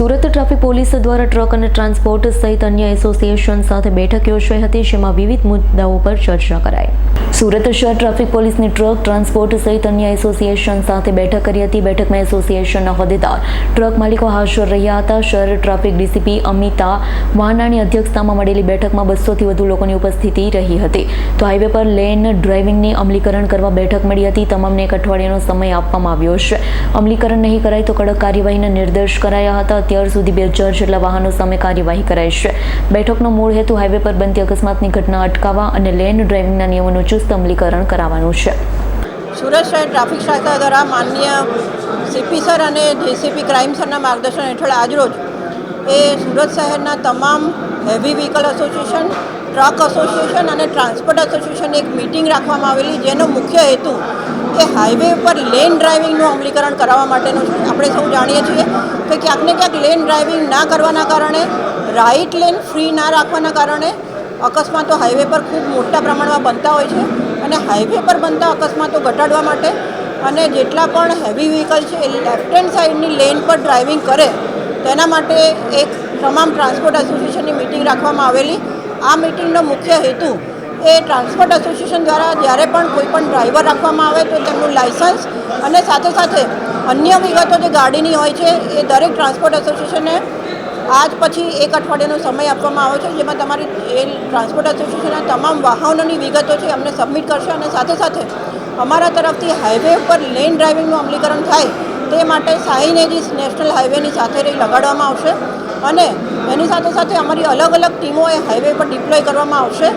Surat traffic police દ્વારા truck અને transport સહિત અન્ય એસોસિએશન સાથે બેઠક યોજાઈ હતી, જેમાં વિવિધ મુદ્દાઓ પર ચર્ચા કરાઈ. સુરત શહેર ટ્રાફિક પોલીસની ટ્રક, ટ્રાન્સપોર્ટ સહિત અન્ય એસોસિએશન સાથે બેઠક કરી હતી. બેઠકમાં એસોસિએશનના હોદ્દેદાર, ટ્રક માલિકો હાજર રહ્યા હતા. શહેર ટ્રાફિક ડીસીપી અમિતા વાનાની અધ્યક્ષતામાં મળેલી બેઠકમાં બસોથી વધુ લોકોની ઉપસ્થિતિ રહી હતી. તો હાઈવે પર લેન ડ્રાઇવિંગની અમલીકરણ કરવા બેઠક મળી હતી. તમામને એક અઠવાડિયાનો સમય આપવામાં આવ્યો છે. અમલીકરણ નહીં કરાય તો કડક કાર્યવાહીના નિર્દેશ કરાયા હતા. અત્યાર સુધી બે હજાર જેટલા વાહનો સામે કાર્યવાહી કરાઈ છે. બેઠકનો મૂળ હેતુ હાઈવે પર બનતી અકસ્માતની ઘટના અટકાવવા અને લેન ડ્રાઇવિંગના નિયમોનું ચુસ્ત અમલીકરણ કરાવવાનું છે. સુરત શહેર ટ્રાફિક શાખા દ્વારા માન્ય સીપી સર અને જેસીપી ક્રાઇમ સરના માર્ગદર્શન હેઠળ આજરોજ એ સુરત શહેરના તમામ heavy vehicle association, truck association અને ટ્રાન્સપોર્ટ એસોસિએશન એક મિટિંગ રાખવામાં આવેલી, જેનો મુખ્ય હેતુ એ હાઈવે ઉપર લેન ડ્રાઇવિંગનું અમલીકરણ કરાવવા માટેનું આપણે સૌ જાણીએ છીએ કે ક્યાંક ને ક્યાંક લેન ડ્રાઇવિંગ ના કરવાના કારણે રાઇટ લેન ફ્રી ના રાખવાના કારણે અકસ્માતો હાઈવે પર ખૂબ મોટા પ્રમાણમાં બનતા હોય છે અને હાઈવે પર બનતા અકસ્માતો ઘટાડવા માટે અને જેટલા પણ હેવી વ્હીકલ છે એ લેફ્ટ હેન્ડ સાઈડની લેન પર ડ્રાઇવિંગ કરે, તેના માટે એક તમામ ટ્રાન્સપોર્ટ એસોસિએશનની મિટિંગ રાખવામાં આવેલી. આ મિટિંગનો મુખ્ય હેતુ એ ટ્રાન્સપોર્ટ એસોસિએશન દ્વારા જ્યારે પણ કોઈ પણ ડ્રાઈવર રાખવામાં આવે તો તેમનું લાઇસન્સ અને સાથે સાથે અન્ય વિગતો જે ગાડીની હોય છે, એ દરેક ટ્રાન્સપોર્ટ એસોસિએશને આજ પછી એક અઠવાડિયાનો સમય આપવામાં આવ્યો છે, જેમાં તમારી એ ટ્રાન્સપોર્ટ એસોસિએશનના તમામ વાહનોની વિગતો છે અમને સબમિટ કરશે અને સાથે સાથે અમારા તરફથી હાઈવે ઉપર લેન ડ્રાઇવિંગનું અમલીકરણ થાય તે માટે સાઈનેજીસ નેશનલ હાઈવેની સાથે રહી લગાડવામાં આવશે અને એની સાથે સાથે અમારી અલગ અલગ ટીમો એ હાઈવે પર ડિપ્લોય કરવામાં આવશે.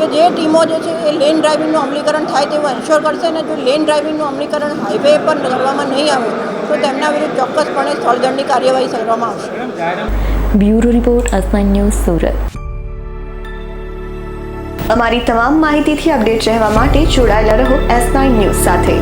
કે જે ટીમો જે છે એ લેન ડ્રાઇવિંગનું અમલીકરણ થાય તેવું એન્શ્યોર કરશે અને જો લેન ડ્રાઇવિંગનું અમલીકરણ હાઈવે પર કરવામાં નહીં આવે તો તેમના વિરુદ્ધ ચોક્કસપણે સ્થળદંડની કાર્યવાહી કરવામાં આવશે. Bureau report Asman news Surat. અમારી તમામ માહિતીથી અપડેટ રહેવા માટે જોડાયેલા રહો એસ નાઇન ન્યૂઝ સાથે.